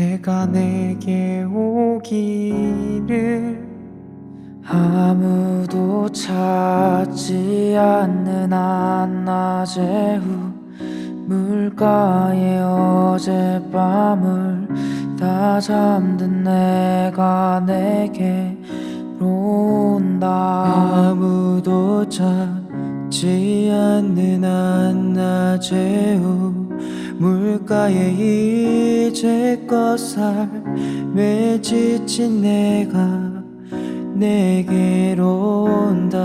내가 내게 오기를 아무도 찾지 않는 한낮의 후 물가에 어젯밤을 다 잠든 내가 내게 온다. 아무도 찾지 않는 한낮의 후 물가에 이제껏 삶에 지친 내가 내게로 온다.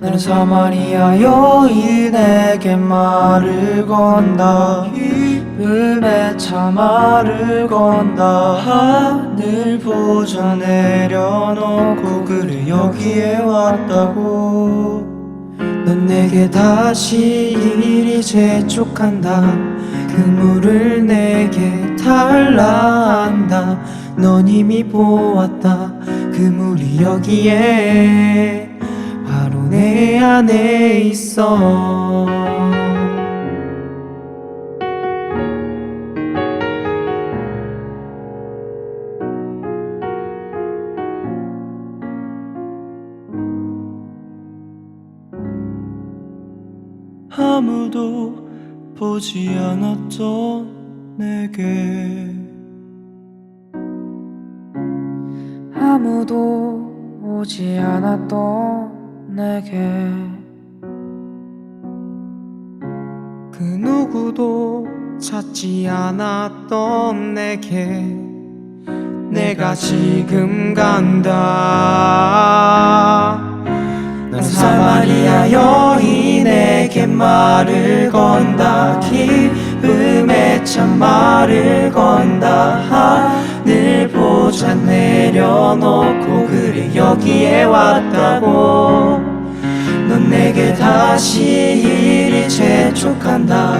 나는 사마리아 여인에게 말을 건다. 기쁨에 차 말을 건다. 하늘 보자 내려놓고 그래 여기에 왔다고 넌 내게 다시 이리 재촉한다. 그물을 내게 달라 한다. 넌 이미 보았다. 그물이 여기에 바로 내 안에 있어 아무도 보지 않았던 내게. 아무도 오지 않았던 내게. 그 누구도 찾지 않았던 내게. 내가 지금 간다 참 말을 건다 하늘 보자 내려놓고 그래 여기에 왔다고. 넌 내게 다시 이리 재촉한다.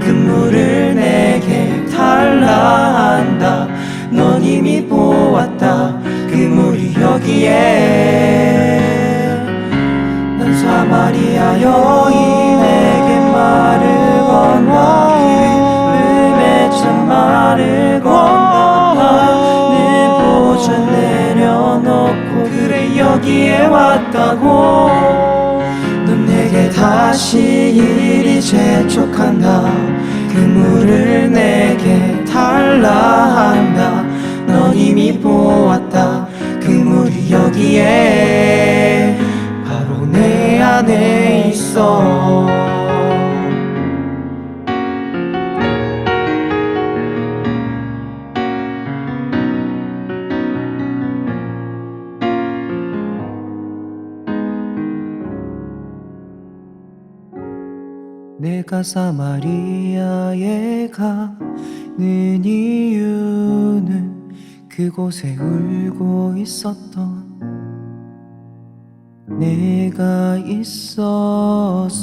그물을 내게 달라 한다. 넌 이미 보았다. 그물이 여기에. 난 사마리아 여인에게 말을 참 말을 건다 하늘 보자 내려놓고 그래 여기에 왔다고. 넌 내게 다시 이리 재촉한다. 그물을 내게 달라 한다. 넌 이미 보았다. 그물이 여기에 바로 내 안에 있어 내가 사마리아에 가는 이유는 그곳에 울고 있었던 내가 있어서